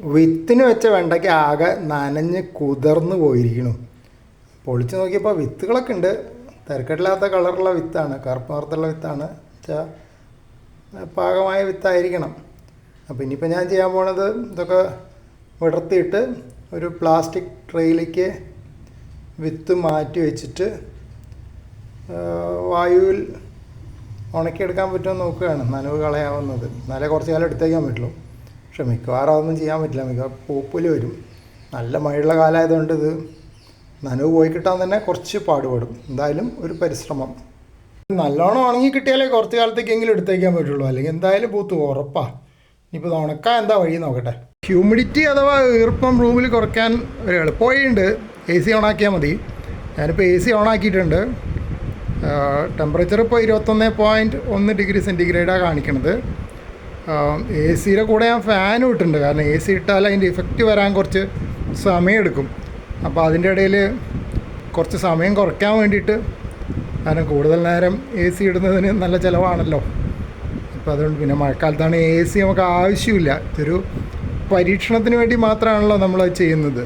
വിത്തിന് വെച്ച വെണ്ടയ്ക്ക് ആകെ നനഞ്ഞ് കുതിർന്നു പോയിരിക്കണു. പൊളിച്ച് നോക്കിയപ്പോൾ വിത്തുകളൊക്കെ ഉണ്ട്. തിരക്കെട്ടില്ലാത്ത കളറുള്ള വിത്താണ് കറുപ്പ് നിറത്തുള്ള വിത്താണ്. വെച്ചാൽ പാകമായ വിത്തായിരിക്കണം. അപ്പോൾ ഇനിയിപ്പോൾ ഞാൻ ചെയ്യാൻ പോണത് ഇതൊക്കെ വിടർത്തിയിട്ട് ഒരു പ്ലാസ്റ്റിക് ട്രെയിലേക്ക് വിത്ത് മാറ്റി വെച്ചിട്ട് വായുവിൽ ഉണക്കിയെടുക്കാൻ പറ്റുമോ നോക്കുകയാണ്. നനവ് കളയാവുന്നത്. എന്നാലേ കുറച്ച് കാലം എടുത്തേക്കാൻ പറ്റുള്ളൂ. പക്ഷെ മിക്കവാറും അതൊന്നും ചെയ്യാൻ പറ്റില്ല. മിക്കവാറും പൂപ്പൽ വരും. നല്ല മഴയുള്ള കാലമായതുകൊണ്ട് ഇത് നനവ് പോയി കിട്ടാൻ തന്നെ കുറച്ച് പാടുപെടും. എന്തായാലും ഒരു പരിശ്രമം. നല്ലോണം ഉണങ്ങി കിട്ടിയാലേ കുറച്ച് കാലത്തേക്കെങ്കിലും എടുത്തേക്കാൻ പറ്റുള്ളൂ. അല്ലെങ്കിൽ എന്തായാലും പൂത്ത് ഉറപ്പാ. ഇനിയിപ്പോൾ ഉണക്കാൻ എന്താ വഴി നോക്കട്ടെ. ഹ്യൂമിഡിറ്റി അഥവാ ഈർപ്പം റൂമിൽ കുറയ്ക്കാൻ ഒരു എളുപ്പവഴിയുണ്ട്. എ സി ഓണാക്കിയാൽ മതി. ഞാനിപ്പോൾ എ സി ഓണാക്കിയിട്ടുണ്ട്. ടെമ്പറേച്ചർ ഇപ്പോൾ ഇരുപത്തൊന്ന് പോയിന്റ് ഒന്ന് ഡിഗ്രി സെന്റിഗ്രേഡാണ് കാണിക്കണത്. എ സിയുടെ കൂടെ ഞാൻ ഫാനും ഇട്ടിട്ടുണ്ട്. കാരണം എ സി ഇട്ടാൽ അതിന്റെ ഇഫക്റ്റ് വരാൻ കുറച്ച് സമയമെടുക്കും. അപ്പോൾ അതിന്റെ ഇടയിൽ കുറച്ച് സമയം കുറയ്ക്കാൻ വേണ്ടിയിട്ട് കാരണം കൂടുതൽ നേരം എ സി ഇടുന്നതിന് നല്ല ചിലവാണല്ലോ. അപ്പോൾ അതുകൊണ്ട് പിന്നെ മഴക്കാലത്താണ് എ സി നമുക്ക് ആവശ്യമില്ല. ഇതൊരു പരീക്ഷണത്തിന് വേണ്ടി മാത്രമാണല്ലോ നമ്മൾ ചെയ്യുന്നത്.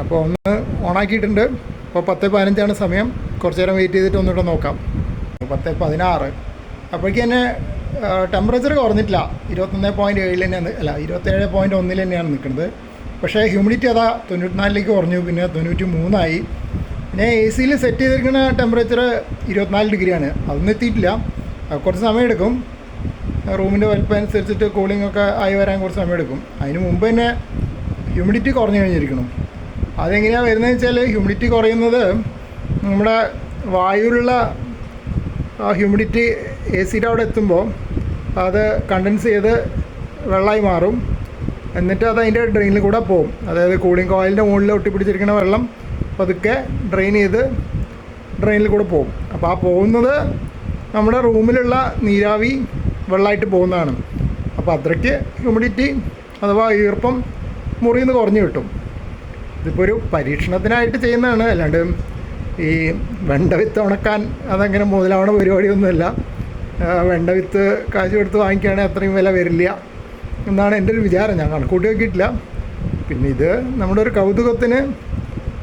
അപ്പോൾ ഒന്ന് ഓണാക്കിയിട്ടുണ്ട്. ഇപ്പോൾ പത്ത് പതിനഞ്ചാണ് സമയം. കുറച്ച് നേരം വെയിറ്റ് ചെയ്തിട്ട് ഒന്നുകൂടെ നോക്കാം. പത്ത് പതിനാറ്. അപ്പോഴേക്കും തന്നെ ടെമ്പറേച്ചർ കുറഞ്ഞിട്ടില്ല. ഇരുപത്തൊന്ന് പോയിന്റ് ഏഴിൽ തന്നെയാണ് അല്ല ഇരുപത്തേഴ് പോയിന്റ് ഒന്നിൽ തന്നെയാണ് നിൽക്കുന്നത്. പക്ഷേ ഹ്യൂമിഡിറ്റി അതാ തൊണ്ണൂറ്റിനാലിലേക്ക് കുറഞ്ഞു പിന്നെ തൊണ്ണൂറ്റി മൂന്നായി പിന്നെ എ സിയിൽ സെറ്റ് ചെയ്തിരിക്കുന്ന ടെമ്പറേച്ചർ ഇരുപത്തിനാല് ഡിഗ്രിയാണ്. അതൊന്നും എത്തിയിട്ടില്ല. കുറച്ച് സമയമെടുക്കും. റൂമിന്റെ വലിപ്പം അനുസരിച്ചിട്ട് കൂളിംഗ് ഒക്കെ ആയി വരാൻ കുറച്ച് സമയമെടുക്കും. അതിന് മുമ്പ് തന്നെ ഹ്യൂമിഡിറ്റി കുറഞ്ഞു കഴിഞ്ഞിരിക്കണം. അതെങ്ങനെയാണ് വരുന്നതെന്ന് വെച്ചാൽ ഹ്യൂമിഡിറ്റി കുറയുന്നത് നമ്മുടെ വായുവിലുള്ള ഹ്യൂമിഡിറ്റി എ സിയുടെ അവിടെ എത്തുമ്പോൾ അത് കണ്ടൻസ് ചെയ്ത് വെള്ളമായി മാറും. എന്നിട്ട് അത് അതിന്റെ ഡ്രെയിനിൽ കൂടെ പോകും അതായത് കൂളിംഗ് കോയിലിന്റെ മുകളിൽ ഒട്ടിപ്പിടിച്ചിരിക്കുന്ന വെള്ളം പതുക്കെ ഡ്രെയിൻ ചെയ്ത് ഡ്രെയിനിൽ കൂടെ പോകും അപ്പോൾ ആ പോകുന്നത് നമ്മുടെ റൂമിലുള്ള നീരാവി വെള്ളമായിട്ട് പോകുന്നതാണ്. അപ്പോൾ അത്രയ്ക്ക് ഹ്യൂമിഡിറ്റി അഥവാ ഈർപ്പം മുറിയിൽ നിന്ന് കുറഞ്ഞു കിട്ടും. ഇതിപ്പോൾ ഒരു പരീക്ഷണത്തിനായിട്ട് ചെയ്യുന്നതാണ്. അല്ലാണ്ട് ഈ വെണ്ട വിത്ത് ഉണക്കാൻ അതങ്ങനെ മുതലാവണ പരിപാടിയൊന്നുമല്ല. വെണ്ട വിത്ത് കാശ് കൊടുത്ത് വാങ്ങിക്കുകയാണെങ്കിൽ അത്രയും വില വരില്ല എന്നാണ് എന്റെ ഒരു വിചാരം. ഞാൻ കണക്കൂട്ടി നോക്കിയിട്ടില്ല. പിന്നെ ഇത് നമ്മുടെ ഒരു കൗതുകത്തിന്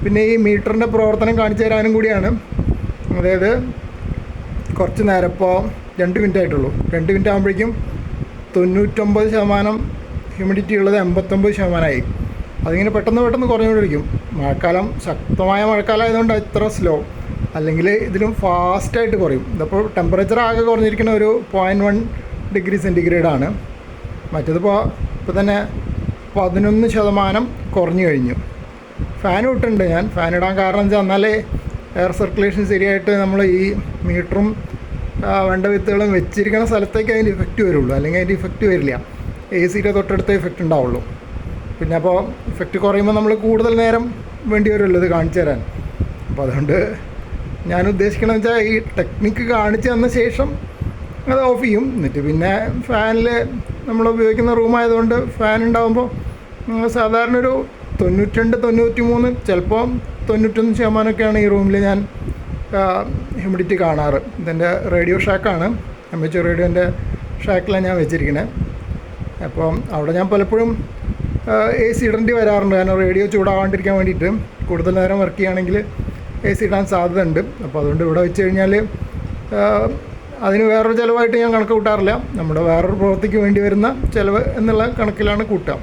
പിന്നെ ഈ മീറ്ററിന്റെ പ്രവർത്തനം കാണിച്ചു തരാനും കൂടിയാണ്. അതായത് കുറച്ച് നേരം ഇപ്പോൾ രണ്ട് മിനിറ്റ് ആയിട്ടുള്ളൂ. രണ്ട് മിനിറ്റ് ആകുമ്പോഴേക്കും തൊണ്ണൂറ്റൊമ്പത് ശതമാനം ഹ്യൂമിഡിറ്റി ഉള്ളത് എൺപത്തൊമ്പത് ശതമാനമായി. അതിങ്ങനെ പെട്ടെന്ന് പെട്ടെന്ന് കുറഞ്ഞുകൊണ്ടിരിക്കും. മഴക്കാലം ശക്തമായ മഴക്കാലമായതുകൊണ്ട് ഇത്ര സ്ലോ അല്ലെങ്കിൽ ഇതിലും ഫാസ്റ്റായിട്ട് കുറയും. ഇതിപ്പോൾ ടെമ്പറേച്ചർ ആകെ കുറഞ്ഞിരിക്കുന്ന ഒരു പോയിന്റ് വൺ ഡിഗ്രി സെന്റിഗ്രേഡ് ആണ്. മറ്റേതിപ്പോൾ ഇപ്പോൾ തന്നെ പതിനൊന്ന് ശതമാനം കുറഞ്ഞു കഴിഞ്ഞു. ഫാൻ ഇട്ടുണ്ട് ഞാൻ. ഫാൻ ഇടാൻ കാരണം വെച്ചാൽ എന്നാലേ എയർ സർക്കുലേഷൻ ശരിയായിട്ട് നമ്മൾ ഈ മീറ്ററും വേണ്ട വിത്തുകളും വെച്ചിരിക്കുന്ന സ്ഥലത്തേക്ക് അതിന്റെ ഇഫക്റ്റ് വരുള്ളൂ. അല്ലെങ്കിൽ അതിന്റെ ഇഫക്റ്റ് വരില്ല. എ സിയുടെ തൊട്ടടുത്ത ഇഫക്റ്റ് ഉണ്ടാവുള്ളൂ. പിന്നെ അപ്പോൾ ഇഫക്റ്റ് കുറയുമ്പോൾ നമ്മൾ കൂടുതൽ നേരം വേണ്ടി വരുമല്ലോ ഇത് കാണിച്ചു തരാൻ. അപ്പോൾ അതുകൊണ്ട് ഞാൻ ഉദ്ദേശിക്കണം വെച്ചാൽ ഈ ടെക്നിക്ക് കാണിച്ചു തന്ന ശേഷം അത് ഓഫ് ചെയ്യും. എന്നിട്ട് പിന്നെ ഫാനിൽ നമ്മൾ ഉപയോഗിക്കുന്ന റൂമായതുകൊണ്ട് ഫാൻ ഉണ്ടാകുമ്പോൾ സാധാരണ ഒരു തൊണ്ണൂറ്റിരണ്ട് തൊണ്ണൂറ്റി മൂന്ന് ചിലപ്പോൾ തൊണ്ണൂറ്റൊന്ന് ശതമാനമൊക്കെയാണ് ഈ റൂമിൽ ഞാൻ ഹ്യൂമിഡിറ്റി കാണാറ്. ഇതെന്റെ റേഡിയോ ഷാക്കാണ് എച്ച് റേഡിയോന്റെ ഷാക്കിലാണ് ഞാൻ വെച്ചിരിക്കുന്നത് അപ്പം അവിടെ ഞാൻ പലപ്പോഴും എ സി ഇടേണ്ടി വരാറുണ്ട്. കാരണം റേഡിയോ ചൂടാവാണ്ടിരിക്കാൻ വേണ്ടിയിട്ട്. കൂടുതൽ നേരം വർക്ക് ചെയ്യുകയാണെങ്കിൽ എ സി ഇടാൻ സാധ്യത ഉണ്ട് അപ്പോൾ അതുകൊണ്ട് ഇവിടെ വെച്ച് കഴിഞ്ഞാൽ അതിന് വേറൊരു ചിലവായിട്ട് ഞാൻ കണക്ക് കൂട്ടാറില്ല. നമ്മുടെ വേറൊരു പ്രവൃത്തിക്ക് വേണ്ടി വരുന്ന ചിലവ് എന്നുള്ള കണക്കിലാണ് കൂട്ടുക.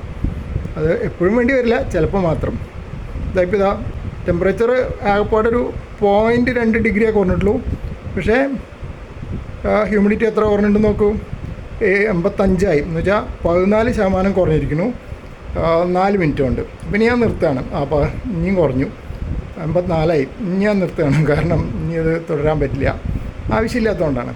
അത് എപ്പോഴും വേണ്ടി വരില്ല ചിലപ്പോൾ മാത്രം. ഇതായിപ്പോൾ ഇതാ ടെമ്പറേച്ചർ ആകെപ്പാടൊരു പോയിന്റ് രണ്ട് ഡിഗ്രിയെ കുറഞ്ഞിട്ടുള്ളൂ. പക്ഷേ ഹ്യൂമിഡിറ്റി എത്ര കുറഞ്ഞിട്ടുണ്ട് നോക്കൂ. എൺപത്തഞ്ചായി. എന്ന് വെച്ചാൽ പതിനാല് ശതമാനം കുറഞ്ഞിരിക്കുന്നു. നാല് മിനിറ്റ് കൊണ്ട്. പിന്നെ ഞാൻ നിർത്തുകയാണ്. അപ്പോൾ ഇനിയും കുറഞ്ഞു. എൺപത്തിനാലായി ഇനി ഞാൻ നിർത്തുകയാണ്. കാരണം ഇനി അത് തുടരാൻ പറ്റില്ല. ആവശ്യമില്ലാത്തതുകൊണ്ടാണ്.